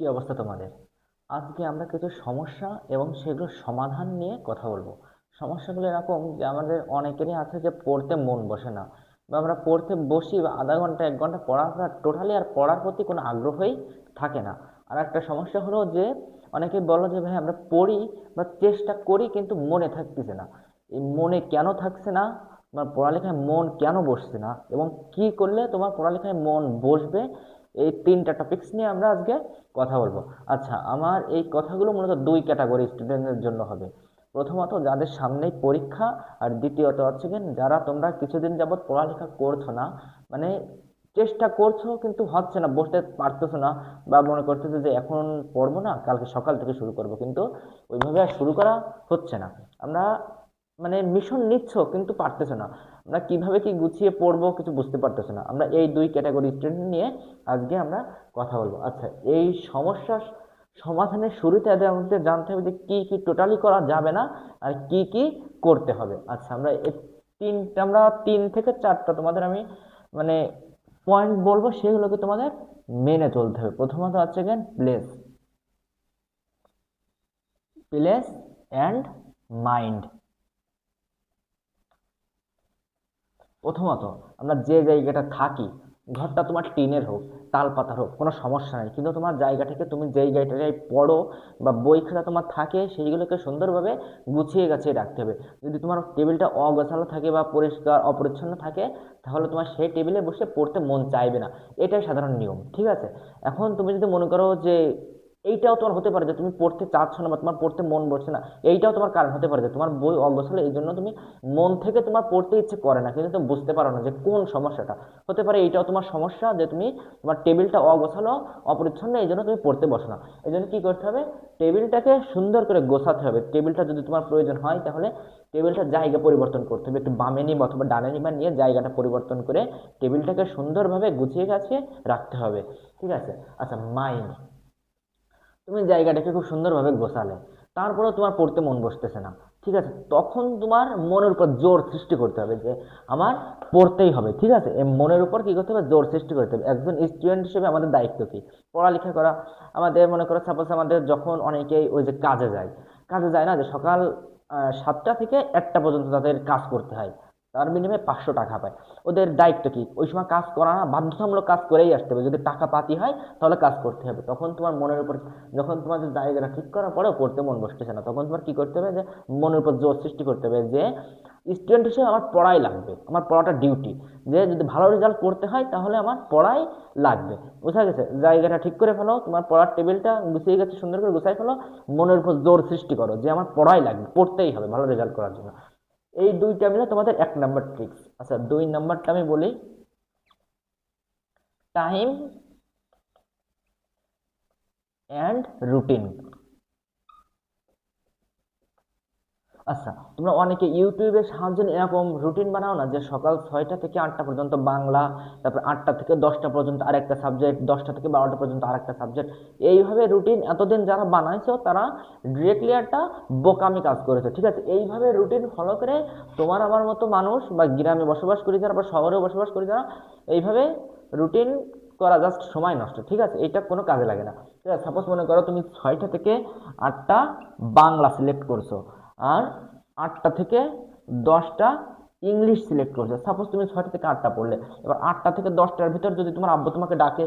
কি অবস্থা তোমাদের? আজকে আমরা কিছু সমস্যা এবং সেগুলোর সমাধান নিয়ে কথা বলব। সমস্যাগুলো এরকম যে আমাদের অনেকেরই আছে যে পড়তে মন বসে না বা আমরা পড়তে বসি বা আধা ঘণ্টা, এক ঘণ্টা পড়ার টোটালি আর পড়ার প্রতি কোনো আগ্রহই থাকে না। আর একটা সমস্যা হলো যে অনেকে বলো যে, ভাই, আমরা পড়ি বা চেষ্টা করি কিন্তু মনে থাকতেছে না। এই মনে কেন থাকছে না? তোমার পড়ালেখায় মন কেন বসছে না? এবং কি করলে তোমার পড়ালেখায় মন বসবে? এই তিনটা টপিকস নিয়ে আমরা আজকে কথা বলব। আচ্ছা আমার এই কথাগুলো মূলত দুই ক্যাটাগরি স্টুডেন্টদের জন্য হবে। প্রথমত, যাদের সামনেই পরীক্ষা, আর দ্বিতীয়ত হচ্ছে কি, যারা তোমরা কিছুদিন যাবৎ পড়ালেখা করছ না মানে চেষ্টা করছ, কিন্তু হচ্ছে না, বসতে পারতেছো না, বা মনে করতেছো যে এখন পড়ব না, কালকে সকাল থেকে শুরু করব, কিন্তু ওইভাবে আর শুরু করা হচ্ছে না। আমরা মানে মিশন নিচ্ছ, কিন্তু পারতেছো না। আমরা কীভাবে কি গুছিয়ে পড়ব কিছু বুঝতে পারতেছো না। আমরা এই দুই ক্যাটাগরি স্টুডেন্ট নিয়ে আজকে আমরা কথা বলব। আচ্ছা এই সমস্যার সমাধানের শুরুতে আমাদের জানতে হবে যে কী কী টোটালি করা যাবে না আর কি কি করতে হবে। আচ্ছা আমরা তিনটা, আমরা তিন থেকে চারটা তোমাদের আমি মানে পয়েন্ট বলব, সেগুলোকে তোমাদের মেনে চলতে হবে। প্রথমত হচ্ছে gain place place and mind প্রথমত আমরা যে জায়গাটা থাকি, ঘরটা তোমার টিনের হোক তাল পাতার হোক, কোনো সমস্যা নেই। কিন্তু তোমার জায়গাটাকে তুমি যেই জায়গাটায় পড়ো বা বই খাতা তোমার থাকে, সেইগুলোকে সুন্দরভাবে গুছিয়ে গাছিয়ে রাখতে হবে। যদি তোমার টেবিলটা অগোছালো থাকে বা পরিষ্কার, অপরিচ্ছন্ন থাকে, তাহলে তোমার সেই টেবিলে বসে পড়তে মন চাইবে না। এটাই সাধারণ নিয়ম, ঠিক আছে? এখন তুমি যদি মনে করো যে এইটাও তোমার হতে পারে যে তুমি পড়তে চাচ্ছ না বা তোমার পড়তে মন বসছে না, এইটাও তোমার কারণ হতে পারে যে তোমার বই অগোছালো এই জন্য তুমি মন থেকে তোমার পড়তে ইচ্ছে করে না, কিন্তু তুমি বুঝতে পারো না যে কোন সমস্যাটা। হতে পারে এইটাও তোমার সমস্যা যে তুমি তোমার টেবিলটা অগোছালো, অপরিচ্ছন্ন এই জন্য তুমি পড়তে বসো না। এই জন্য কী করতে হবে? টেবিলটাকে সুন্দর করে গোছাতে হবে। টেবিলটা যদি তোমার প্রয়োজন হয়, তাহলে টেবিলটার জায়গা পরিবর্তন করতে হবে। একটু বামে নিয়ে অথবা ডানে নিবা নিয়ে জায়গাটা পরিবর্তন করে টেবিলটাকে সুন্দরভাবে গুছিয়ে গাছিয়ে রাখতে হবে। ঠিক আছে? আচ্ছা মাইন্ড তুমি জায়গাটাকে খুব সুন্দরভাবে গোছালে। তারপরেও তোমার পড়তে মন বসতেছে না। ঠিক আছে? তখন তোমার মনের উপর জোর সৃষ্টি করতে হবে যে, আমার পড়তেই হবে। ঠিক আছে? এই মনের উপর কী করতে হবে? জোর সৃষ্টি করতে হবে। একজন স্টুডেন্ট হিসেবে আমাদের দায়িত্ব কী? পড়ালেখা করা। আমাদের, মনে করো সাপোজ আমাদের যখন অনেকেই ওই যে কাজে যায় কাজে যায় না যে সকাল সাতটা থেকে একটা পর্যন্ত তাদের কাজ করতে হয়। তার বিনিময়ে পাঁচশো টাকা পায়। ওদের দায়িত্ব কি? ওই সময় কাজ করা না, বাধ্যতামূলক কাজ করেই আসতে হবে। যদি টাকা পাতি হয়, তাহলে কাজ করতে হবে। তখন তোমার মনের উপর, যখন তোমার যে জায়গাটা ঠিক করার পরেও পড়তে মন বসতেছে না, তখন তোমার কি করতে হবে যে, মনের উপর জোর সৃষ্টি করতে হবে যে স্টুডেন্ট হিসেবে আমার পড়াই লাগবে। আমার পড়াটা ডিউটি যে যদি ভালো রেজাল্ট করতে হয়, তাহলে আমার পড়াই লাগবে। বোঝা গেছে? জায়গাটা ঠিক করে ফেলো, তোমার পড়ার টেবিলটা গুছিয়ে গেছে, সুন্দর করে গুছাই ফেলো, মনের উপর জোর সৃষ্টি করো যে, আমার পড়াই লাগবে, পড়তেই হবে ভালো রেজাল্ট করার জন্য। এই দুইটা মিলে তোমাদের এক নাম্বার ট্রিক্স আচ্ছা দুই নাম্বারটা আমি বলি। টাইম অ্যান্ড রুটিন আচ্ছা তোমরা অনেকে ইউটিউবের সাহায্যে এরকম রুটিন বানাও না যে সকাল ছয়টা থেকে আটটা পর্যন্ত বাংলা, তারপর আটটা থেকে দশটা পর্যন্ত আরেকটা সাবজেক্ট দশটা থেকে বারোটা পর্যন্ত আরেকটা সাবজেক্ট এইভাবে রুটিন এতদিন যারা বানাইছো, তারা ডিরেক্টলি একটা বোকামি কাজ করেছে, ঠিক আছে? এইভাবে রুটিন ফলো করে তোমার আমার মতো মানুষ বা গ্রামে বসবাস করি যারা বা শহরেও বসবাস করি যারা, এইভাবে রুটিন করা জাস্ট সময় নষ্ট, ঠিক আছে? এটা কোনো কাজে লাগে না। ঠিক আছে সাপোজ মনে করো তুমি ছয়টা থেকে আটটা বাংলা সিলেক্ট করছ। আর আটটা থেকে দশটা ইংলিশ সিলেক্ট করছে। সাপোজ তুমি ছয়টা থেকে আটটা পড়লে, এবার আটটা থেকে দশটার ভিতর যদি তোমার আব্বু তোমাকে ডাকে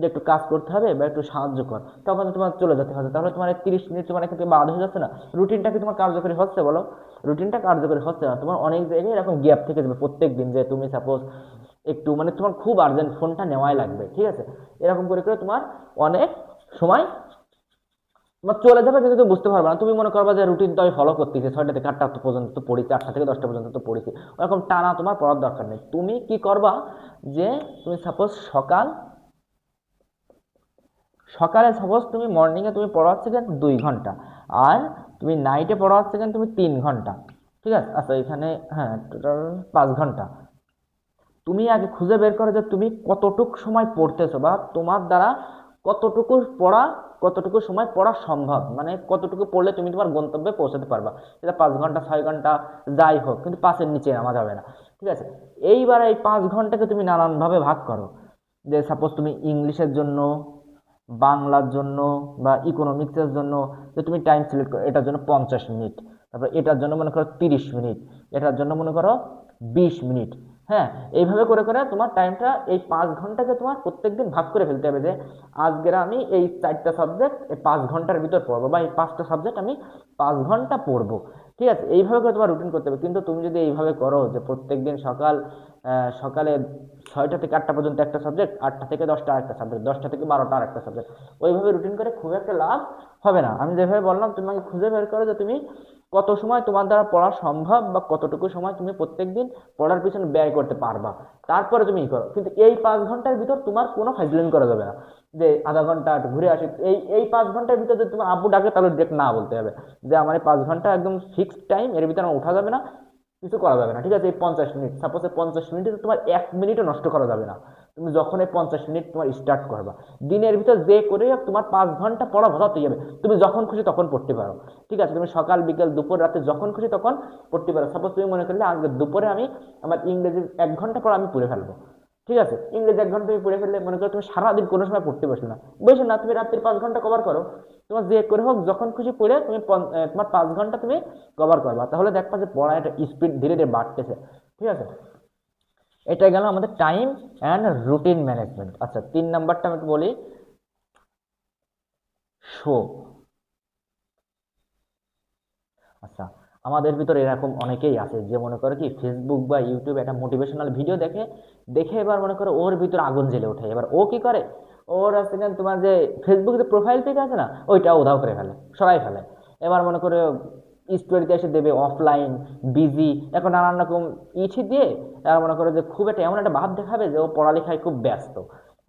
যে একটু কাজ করতে হবে বা একটু সাহায্য কর, তখন তোমার চলে যেতে হবে। তাহলে তোমার তিরিশ মিনিট তোমার এখান থেকে বাদ হয়ে যাচ্ছে না। রুটিনটা কি তোমার কার্যকরী হচ্ছে বলো? রুটিনটা কার্যকরী হচ্ছে না। তোমার অনেক জায়গায় এরকম গ্যাপ থেকে যাবে প্রত্যেক দিন যে তুমি সাপোজ একটু মানে তোমার খুব আর্জেন্ট ফোনটা নেওয়াই লাগবে, ঠিক আছে? এরকম করে করে তোমার অনেক সময় তোমার চলে যাবে কিন্তু তুমি বুঝতে পারবে না। তুমি মনে করবা যে রুটিন তো আমি ফলো করতেছি। ছয়টা থেকে আটটা পর্যন্ত তো পড়েছি, আটটা থেকে দশটা পর্যন্ত তো পড়েছি। ওরকম টানা তোমার পড়ার দরকার নেই। তুমি কি করবা যে তুমি সাপোজ সকাল, সকালে সাপোজ তুমি মর্নিংয়ে তুমি পড়াচ্ছ কেন দুই ঘণ্টা আর তুমি নাইটে পড়াচ্ছ কেন তুমি তিন ঘণ্টা। ঠিক আছে? আচ্ছা এখানে হ্যাঁ টোটাল পাঁচ ঘণ্টা। তুমি আগে খুঁজে বের করো যে তুমি কতটুক সময় পড়তেছো বা তোমার দ্বারা কতটুকু পড়া, কতটুকু সময় পড়া সম্ভব? মানে কতটুকু পড়লে তুমি তোমার গন্তব্যে পৌঁছাতে পারবা? সেটা পাঁচ ঘণ্টা, ছয় ঘণ্টা, যাই হোক, কিন্তু পাঁচের নিচে নামা যাবে না। ঠিক আছে? এইবার এই পাঁচ ঘন্টাকে তুমি নানানভাবে ভাগ করো। যে সাপোজ তুমি ইংলিশের জন্য, বাংলার জন্য বা ইকোনমিক্সের জন্য, যে তুমি টাইম সিলেক্ট করো, এটার জন্য পঞ্চাশ মিনিট। তারপর এটার জন্য মনে করো তিরিশ মিনিট। এটার জন্য মনে করো বিশ মিনিট। হ্যাঁ এইভাবে করে করে তোমার টাইমটা এই পাঁচ ঘন্টাকে তোমার প্রত্যেক দিন ভাগ করে ফেলতে হবে যে আজকের আমি এই চারটা সাবজেক্ট এই পাঁচ ঘণ্টার ভিতর পড়ব বা এই পাঁচটা সাবজেক্ট আমি পাঁচ ঘণ্টা পড়ব। ঠিক আছে? এইভাবে করে তোমার রুটিন করতে হবে। কিন্তু তুমি যদি এইভাবে করো যে প্রত্যেক দিন সকাল সকালে ছয়টা থেকে আটটা পর্যন্ত একটা সাবজেক্ট আটটা থেকে দশটা আরেকটা সাবজেক্ট দশটা থেকে বারোটা আরেকটা সাবজেক্ট ওইভাবে রুটিন করে খুব একটা লাভ হবে না। আমি যেভাবে বললাম, তুমি আমাকে খুঁজে বের করো যে তুমি কত সময় তোমার দ্বারা পড়া সম্ভব বা কতটুকু সময় তুমি প্রত্যেকদিন পড়ার পিছনে ব্যয় করতে পারবা। তারপরে তুমি ই করো। কিন্তু এই পাঁচ ঘণ্টার ভিতর তোমার কোনো ফাইজলামি করা যাবে না। যে আধা ঘণ্টা ঘুরে আসি, এই এই পাঁচ ঘণ্টার ভিতর যদি তোমার আব্বু ডাকে তাহলে ডেক না বলতে হবে। যে আমার এই পাঁচ ঘণ্টা একদম ফিক্সড টাইম এর ভিতরে আমার উঠা যাবে না। কিছু করা যাবে না, ঠিক আছে? এই পঞ্চাশ মিনিট সাপোজ এই পঞ্চাশ মিনিটে তোমার এক মিনিটও নষ্ট করা যাবে না। তুমি যখন এই পঞ্চাশ মিনিট তোমার স্টার্ট করবা, দিনের ভিতর যে করে তোমার পাঁচ ঘণ্টা পড়া হয়ে যাবে। তুমি যখন খুশি তখন পড়তে পারো, ঠিক আছে? তুমি সকাল, বিকেল, দুপুর, রাতে যখন খুশি তখন পড়তে পারো। সাপোজ তুমি মনে করলে আজকে দুপুরে আমি আমার ইংরেজি এক ঘণ্টা পর আমি পড়ে ফেলব। ঠিক আছে? ইংরেজি এক ঘণ্টা তুমি পড়ে ফেললে, মনে করো তুমি সারাদিন কোনো সময় পড়তে বসলে না। বসে না, তুমি রাত্রির পাঁচ ঘণ্টা কভার করো। তোমার যে করে হোক, যখন খুশি পড়ে তুমি তোমার পাঁচ ঘণ্টা তুমি কভার করবা। তাহলে দেখবা যে পড়ার একটা স্পিড ধীরে ধীরে বাড়তেছে। ঠিক আছে? এটা গেল আমাদের টাইম অ্যান্ড রুটিন ম্যানেজমেন্ট আচ্ছা তিন নাম্বারটা আমি বলি। শো আচ্ছা আমাদের ভিতরে এরকম অনেকেই আছে যে মনে করে কি ফেসবুক বা ইউটিউব একটা মোটিভেশনাল ভিডিও দেখে দেখে এবার মনে করো ওর ভিতরে আগুন জ্বেলে ওঠে। এবার ও কি করে? ওর আছে তোমার যে ফেসবুক যে প্রোফাইল পিক আছে না, ওইটা উধাও করে ফেলে সরাই ফেলে। এবার মনে করো স্টোরিতে এসে দেবে অফলাইন বিজি এখন নানান রকম ইছি দিয়ে আর মনে করো যে খুব একটা এমন একটা ভাব দেখাবে যে ও পড়ালেখায় খুব ব্যস্ত।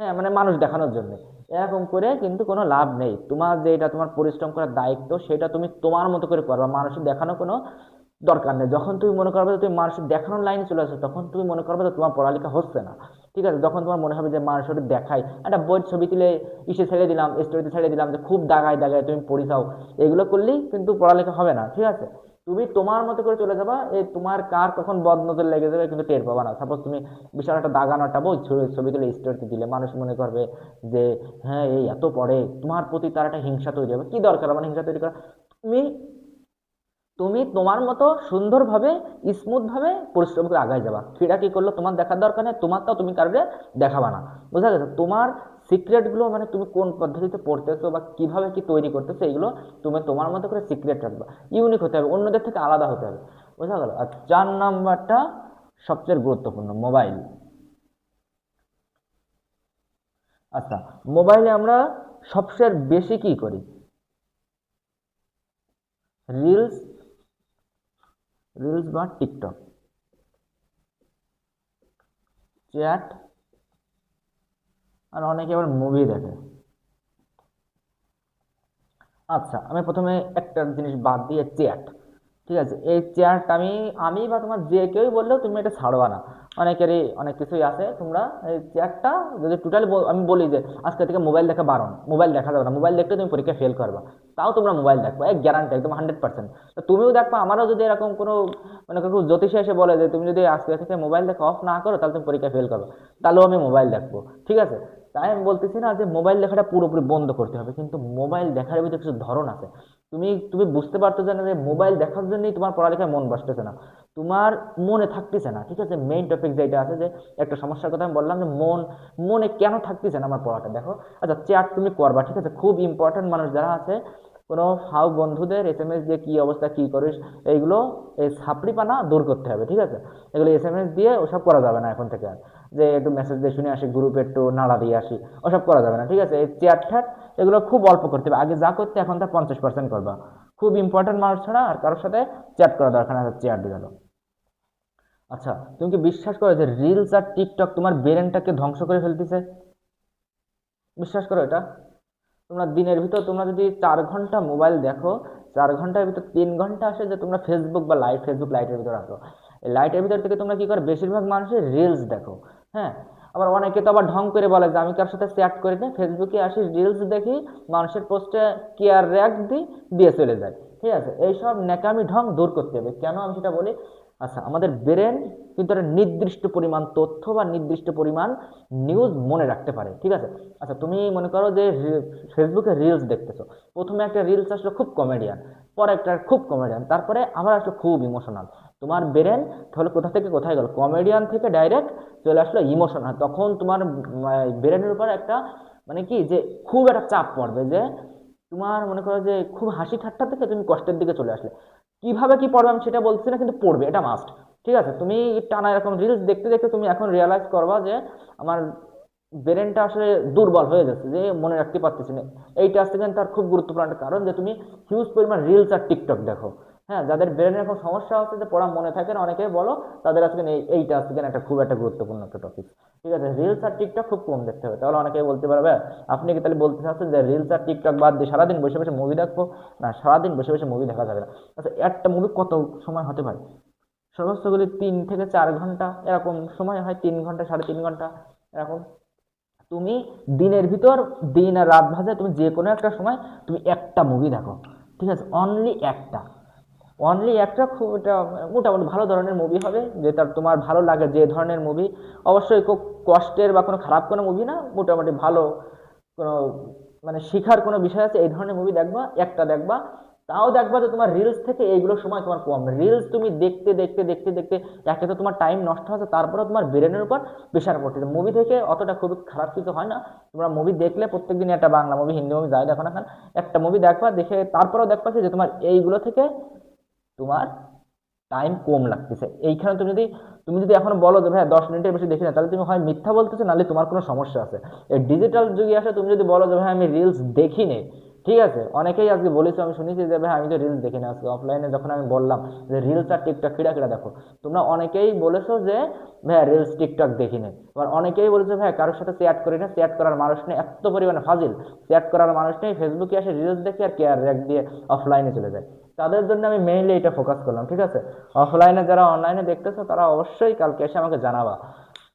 হ্যাঁ মানে মানুষ দেখানোর জন্য। এরকম করে কিন্তু কোনো লাভ নেই। তোমার যে এটা তোমার পরিশ্রম করার দায়িত্ব, সেটা তুমি তোমার মতো করে করবা। মানুষের দেখানো কোনো দরকার নেই। যখন তুমি মনে করবে তুমি মানুষের দেখানোর লাইনে চলে আসো, তখন তুমি মনে করবে যে তোমার পড়ালেখা হচ্ছে না। ঠিক আছে? যখন তোমার মনে হবে যে মানুষের দেখাই একটা বইয়ের ছবি তুলে ইসে ছেড়ে দিলাম স্টোরিতে ছেড়ে দিলাম যে খুব দাগায় দাগায় তুমি পড়ি যাও। এগুলো করলেই কিন্তু পড়ালেখা হবে না। ঠিক আছে? তুমি তোমার মতো করে চলে যাবা, এই তোমার কার কখন বদনজর লেগে যাবে কিন্তু টের পাবা না। সাপোজ তুমি বিশাল একটা দাগানো একটা বই ছবি তুলে স্টোরিতে দিলে, মানুষ মনে করবে যে হ্যাঁ এই এত পড়ে তোমার প্রতি তার একটা হিংসা তৈরি হবে। কি দরকার মানে হিংসা তৈরি করা তুমি তুমি তোমার মতো সুন্দরভাবে, স্মুথভাবে পরিশ্রম করে আগায় যাবা। সেটা কি করল? তোমার দেখার দরকার নেই, তোমারটাও তুমি কারোর দেখাবা না। বোঝা গেছে? তোমার সিক্রেটগুলো মানে তুমি কোন পদ্ধতিতে পড়তেছো বা কীভাবে কি তৈরি করতেছো, এগুলো তুমি তোমার মতো করে সিক্রেট রাখবা। ইউনিক হতে হবে, অন্যদের থেকে আলাদা হতে হবে। বোঝা গেল? আর চার নাম্বারটা সবচেয়ে গুরুত্বপূর্ণ মোবাইল আচ্ছা মোবাইলে আমরা সবচেয়ে বেশি কি করি? রিলস রিলস বা টিকটক চ্যাট আর অনেকে আবার মুভি দেখে। আচ্ছা আমি প্রথমে একটা জিনিস বাদ দিয়ে চ্যাট ঠিক আছে, এই চ্যাট আমি আমি বা তোমার যে কেউই বললেও তুমি এটা ছাড়বা না। অনেকেরই, অনেক কিছুই আছে। তোমরা এই চ্যাটটা যদি টোটালি আমি বলি যে আজকে থেকে মোবাইল দেখা বারণ। মোবাইল দেখা যাবে না। মোবাইল দেখলে তুমি পরীক্ষা ফেল করবা। তাও তোমরা মোবাইল দেখবা। এক গ্যারান্টি একদম হান্ড্রেড পার্সেন্ট তো তুমিও দেখবা, আমারও যদি এরকম কোনো মানে কোনো জ্যোতিষী এসে বলে যে, তুমি যদি আজকে থেকে মোবাইল দেখা অফ না করো, তাহলে তুমি পরীক্ষা ফেল করবে। তাহলেও আমি মোবাইল দেখব। ঠিক আছে? তাই আমি বলতেছি না যে মোবাইল দেখাটা পুরোপুরি বন্ধ করতে হবে, কিন্তু মোবাইল দেখার ভিতরে কিছু ধরন আছে। তুমি তুমি বুঝতে পারতো যে যে মোবাইল দেখার জন্যই তোমার পড়ালেখায় মন বসতেছে না। তোমার মনে থাকতেছে না, ঠিক আছে? মেইন টপিক যেটা আছে যে, একটা সমস্যার কথা আমি বললাম যে মন, মনে কেন থাকতেছে না আমার পড়াটা? দেখো আচ্ছা চ্যাট তুমি করবা, ঠিক আছে? খুব ইম্পর্ট্যান্ট মানুষ যারা আছে, কোনো হাউ বন্ধুদের এস এম এস দিয়ে কী অবস্থা, কী করিস, এইগুলো এই সাপড়িপানা দূর করতে হবে, ঠিক আছে? এগুলো এস এম এস দিয়ে ওসব করা যাবে না এখন থেকে আর। যে একটু মেসেজ দিয়ে শুনে আসি গ্রুপে একটু নাড়া দিয়ে আসি, ওসব করা যাবে না, ঠিক আছে? এই চ্যাট ঠ্যাট এগুলো খুব অল্প করতে হবে। আগে যা করতে এখন তা পঞ্চাশ পার্সেন্ট করবা। খুব ইম্পর্ট্যান্ট মানুষ ছাড়া আর কারোর সাথে চ্যাট করা দরকার না চ্যাট দিয়ে আচ্ছা তুমি কি বিশ্বাস করো যে রিলস আর টিকটক তোমার ব্রেনটাকে ধ্বংস করে ফেলতেছে? বিশ্বাস করো এটা? তোমরা দিনের ভিতর, তোমরা যদি চার ঘণ্টা মোবাইল দেখো, চার ঘণ্টার ভিতর তিন ঘণ্টা আসে যে তোমরা ফেসবুক বা লাইট ফেসবুক লাইটের ভিতর আসো। লাইটের ভিতর থেকে তোমরা কি করো? বেশিরভাগ মানুষের রিলস দেখো। হ্যাঁ? আবার অনেকে তো আবার ঢং করে বলে যে, আমি কার সাথে চ্যাট করি না? ফেসবুকে আসি রিলস দেখি, মানুষের পোস্টে কেয়ার র্যাক দিই, দিয়ে চলে যায়। ঠিক আছে? এইসব ন্যাকামি ঢং দূর করতে হবে। কেন আমি সেটা বলি? আচ্ছা আমাদের ব্রেন কিন্তু একটা নির্দিষ্ট পরিমাণ তথ্য বা নির্দিষ্ট পরিমাণ নিউজ মনে রাখতে পারে। ঠিক আছে? আচ্ছা তুমি মনে করো যে ফেসবুকে রিলস দেখতেছো। প্রথমে একটা রিলস আসলো খুব কমেডিয়ান পরে একটা খুব কমেডিয়ান তারপরে আবার আসলো খুব ইমোশনাল তোমার ব্রেন তাহলে কোথা থেকে কোথায় গেল? কমেডিয়ান থেকে ডাইরেক্ট চলে আসলো ইমোশনাল তখন তোমার ব্রেনের উপর একটা মানে কি যে খুব একটা চাপ পড়বে যে তোমার মনে করো যে খুব হাসি ঠাট্টা থেকে তুমি কষ্টের দিকে চলে আসলে। কীভাবে কি পড়বে আমি সেটা বলছি না, কিন্তু পড়বে, এটা মাস্ট ঠিক আছে? তুমি টানা এরকম রিলস দেখতে দেখতে তুমি এখন রিয়ালাইজ করবা যে আমার ব্রেনটা আসলে দুর্বল হয়ে যাচ্ছে, যে মনে রাখতে পারতেছি না। এইটা আসতে কিন্তু তার খুব গুরুত্বপূর্ণ একটা কারণ যে তুমি হিউজ পরিমাণ রিলস আর টিকটক দেখো। হ্যাঁ যাদের ব্রেনের এখন সমস্যা হচ্ছে যে পড়া মনে থাকে না অনেকে বলো তাদের আজকে এই, এইটা আজকে একটা খুব একটা গুরুত্বপূর্ণ একটা টপিক ঠিক আছে রিলস আর টিকটক খুব কম দেখতে হবে তাহলে অনেকে বলতে পারবে আপনি কি তাহলে বলতে চাচ্ছেন যে রিলস আর টিকটক বাদ দিয়ে সারাদিন বসে বসে মুভি দেখব? না, সারাদিন বসে বসে মুভি দেখা যাবে না। আচ্ছা একটা মুভি কত সময় হতে পারে? সর্বোচ্চগুলি তিন থেকে চার ঘণ্টা, এরকম সময় হয় তিন ঘণ্টা, সাড়ে তিন ঘণ্টা, এরকম। তুমি দিনের ভিতর, দিন আর রাত ভাজে তুমি যে কোনো একটা সময় তুমি একটা মুভি দেখো। ঠিক আছে অনলি একটা। অনলি একটা খুব এটা মোটামুটি ভালো ধরনের মুভি হবে যে তার তোমার ভালো লাগে যে ধরনের মুভি অবশ্যই খুব কষ্টের বা কোনো খারাপ কোনো মুভি না, মোটামুটি ভালো কোনো মানে শেখার কোনো বিষয় আছে, এই ধরনের মুভি দেখবা, একটা দেখবা। তাও দেখবা যে তোমার রিলস থেকে এইগুলো সময় তোমার কম। রিলস তুমি দেখতে দেখতে দেখতে দেখতে একে তো তোমার টাইম নষ্ট হচ্ছে, তারপরেও তোমার ব্রেনের উপর প্রেশার পড়তেছে মুভি থেকে অতটা খুব খারাপ কিছু হয় না। তোমরা মুভি দেখলে প্রত্যেক দিন একটা বাংলা মুভি হিন্দি মুভি যাই দেখো না একটা মুভি দেখবা, দেখে তারপরেও দেখবা যে তোমার এইগুলো থেকে তোমার টাইম কম লাগতেছে। এইখানে তুমি যদি তুমি যদি এখন বলো যে ভাই দশ মিনিটের বেশি দেখি না, তাহলে তুমি হয় মিথ্যা বলতেছো, নাহলে তোমার কোনো সমস্যা আছে। এই ডিজিটাল যুগে আসে তুমি যদি বলো যে ভাই আমি রিলস দেখি ঠিক আছে? অনেকেই আজকে বলেছ, আমি শুনেছি যে ভাই আমি তো রিলস দেখি না আজকে অফলাইনে যখন আমি বললাম যে রিলস আর টিকটক কিরা কিরা দেখো? তোমরা অনেকেই বলেছ যে ভাই রিলস টিকটক দেখি নেই এবার অনেকেই বলেছে ভাই কারোর সাথে চ্যাট করি না। চ্যাট করার মানুষ নেই, এত পরিমাণে ফাজিল। চ্যাট করার মানুষ নেই ফেসবুকে আসে রিলস দেখে আর কেয়ার র্যাক দিয়ে অফলাইনে চলে যায়। তাদের জন্য আমি মেইনলি এটা ফোকাস করলাম, ঠিক আছে? অফলাইনে যারা অনলাইনে দেখতেছো, তারা অবশ্যই কালকে এসে আমাকে জানাবা।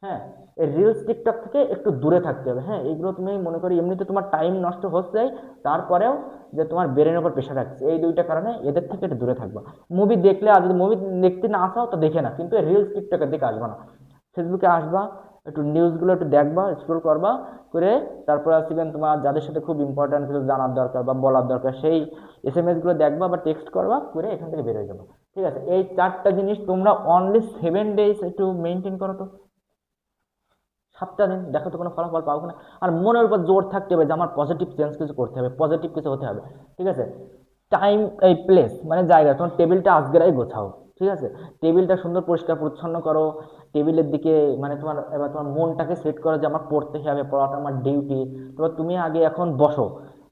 হ্যাঁ এই রিলস টিকটক থেকে একটু দূরে থাকতে হবে। হ্যাঁ এইগুলো তুমি মনে করি এমনিতে তোমার টাইম নষ্ট হচ্ছে তারপরেও যে তোমার ব্রেনের উপর পেশা থাকছে, এই দুইটা কারণে এদের থেকে একটু দূরে থাকবা। মুভি দেখলে, আর যদি মুভি দেখতে না আসাও তো দেখে না কিন্তু রিলস টিকটকের দিকে আসবা না। ফেসবুকে আসবা একটু নিউজগুলো একটু দেখবা স্ক্রল করবা, করে তারপর আসবেন তোমার যাদের সাথে খুব ইম্পর্ট্যান্ট কিছু জানার দরকার বা বলার দরকার, সেই এস এম এসগুলো দেখবা বা টেক্সট করবা, করে এখান থেকে বের হয়ে যাব। ঠিক আছে? এই চারটা জিনিস তোমরা অনলি সেভেন ডেজ একটু মেনটেন করো তো। সাতটা দিন, দেখো তো কোনো ফলাফল পাবো না আর মনের উপর জোর থাকতে হবে যে আমার পজিটিভ চেঞ্জ কিছু করতে হবে পজিটিভ কিছু হতে হবে। ঠিক আছে? টাইম এই প্লেস মানে জায়গা, তোমার টেবিলটা আজকেরাই গোছাও। ঠিক আছে? টেবিলটা সুন্দর পরিষ্কার পরিচ্ছন্ন করো। টেবিলের দিকে মানে তোমার, এবার তোমার মনটাকে সেট করো যে আমার পড়তে হবে, পড়াটা আমার ডিউটি তোমার তুমি আগে এখন বসো।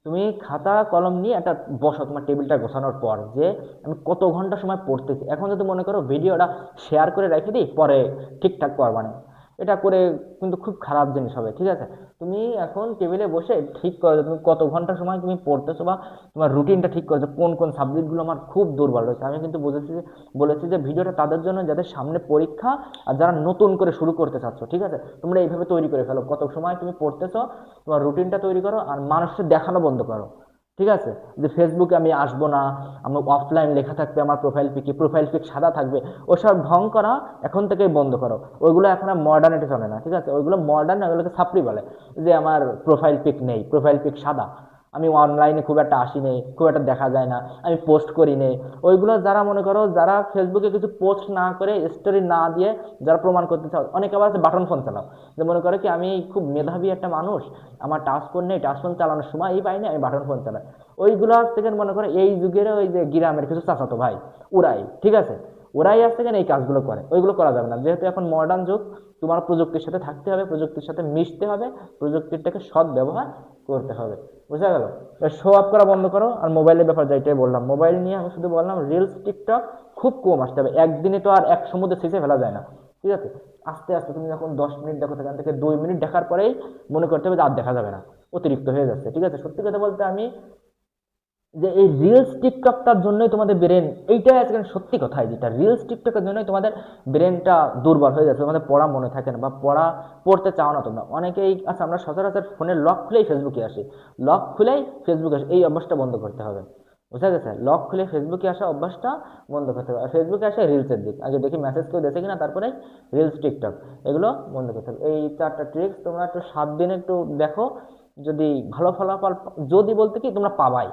তুমি খাতা, কলম নিয়ে একটা বসো তোমার টেবিলটা গোছানোর পর যে আমি কত ঘণ্টা সময় পড়তেছি। এখন যদি মনে করো ভিডিওটা শেয়ার করে রেখে দিই, পরে ঠিকঠাক করবা না। এটা করে কিন্তু খুব খারাপ জিনিস হবে, ঠিক আছে? তুমি এখন টেবিলে বসে ঠিক করো তুমি কত ঘণ্টা সময় তুমি পড়তেছো বা তোমার রুটিনটা ঠিক করেছ, কোন কোন সাবজেক্টগুলো আমার খুব দুর্বল রয়েছে। আমি কিন্তু বুঝেছি যে, বলেছি যে ভিডিওটা তাদের জন্য যাদের সামনে পরীক্ষা আর যারা নতুন করে শুরু করতে চাচ্ছ, ঠিক আছে? তোমরা এইভাবে তৈরি করে ফেলো। কত সময় তুমি পড়তেছো, তোমার রুটিনটা তৈরি করো আর মানুষকে দেখানো বন্ধ করো। ঠিক আছে? যে ফেসবুকে আমি আসব না, আমার অফলাইন লেখা থাকবে, আমার প্রোফাইল পিকে প্রোফাইল পিক সাদা থাকবে, ওসব ঢং করা এখন থেকেই বন্ধ করো। ওইগুলো এখন আর মডার্নিটি চলে না, ঠিক আছে? ওইগুলো মডার্ন ওইগুলোকে সাপ্রি বলে যে আমার প্রোফাইল পিক নেই প্রোফাইল পিক সাদা। আমি অনলাইনে খুব একটা আসি নেই খুব একটা দেখা যায় না, আমি পোস্ট করি নেই ওইগুলো যারা মনে করো, যারা ফেসবুকে কিছু পোস্ট না করে স্টোরি না দিয়ে যারা প্রমাণ করতে চাও, অনেকে আবার আছে বাটন ফোন চালাও। যে মনে করো কি, আমি খুব মেধাবী একটা মানুষ, আমার টাচ ফোন নেই টাচ ফোন চালানোর সময়ই পাই না আমি বাটন ফোন চালাই। ওইগুলো থেকে মনে করো এই যুগের ওই যে গ্রামের কিছু চাচাতো ভাই ওরাই ঠিক আছে? ওরাই আজ থেকে এই কাজগুলো করে, ওইগুলো করা যাবে না। যেহেতু এখন মডার্ন যুগ, তোমার প্রযুক্তির সাথে থাকতে হবে, প্রযুক্তির সাথে মিশতে হবে প্রযুক্তিটাকে সৎ ব্যবহার করতে হবে। বুঝা গেল? শো আপ করা বন্ধ করো, আর মোবাইলের ব্যাপার যেটাই বললাম। মোবাইল নিয়ে আমি শুধু বললাম রিলস টিকটক খুব কম আসতে হবে। একদিনে তো আর এক সমুদ্রে শেষে ফেলা যায় না। ঠিক আছে? আস্তে আস্তে তুমি যখন দশ মিনিট দেখো, সেখান থেকে দুই মিনিট দেখার পরেই মনে করতে হবে যে আর দেখা যাবে না। অতিরিক্ত হয়ে যাচ্ছে। ঠিক আছে? সত্যি কথা বলতে আমি যে এই রিলস টিকটকটার জন্যই তোমাদের ব্রেন এইটাই আজকে সত্যি কথাই যেটা রিলস টিকটকের জন্যই তোমাদের ব্রেনটা দুর্বল হয়ে যাচ্ছে তোমাদের পড়া মনে থাকে না বা পড়া পড়তে চাও না তোমরা। অনেকেই আচ্ছা আমরা সচরাচর ফোনের লক খুলেই ফেসবুকে আসি। লক খুলেই ফেসবুকে আসি, এই অভ্যাসটা বন্ধ করতে হবে। বুঝা গেছে? লক খুলে ফেসবুকে আসা অভ্যাসটা বন্ধ করতে হবে। আর ফেসবুকে আসে রিলসের দিক। আগে দেখি মেসেজ কেউ দেখে কিনা, তারপরে রিলস টিকটক এগুলো বন্ধ করতে হবে। এই চারটা ট্রিক্স তোমরা একটু সাত দিন একটু দেখো, যদি ভালো ফলাফল, যদি বলতে কি তোমরা পাবাই।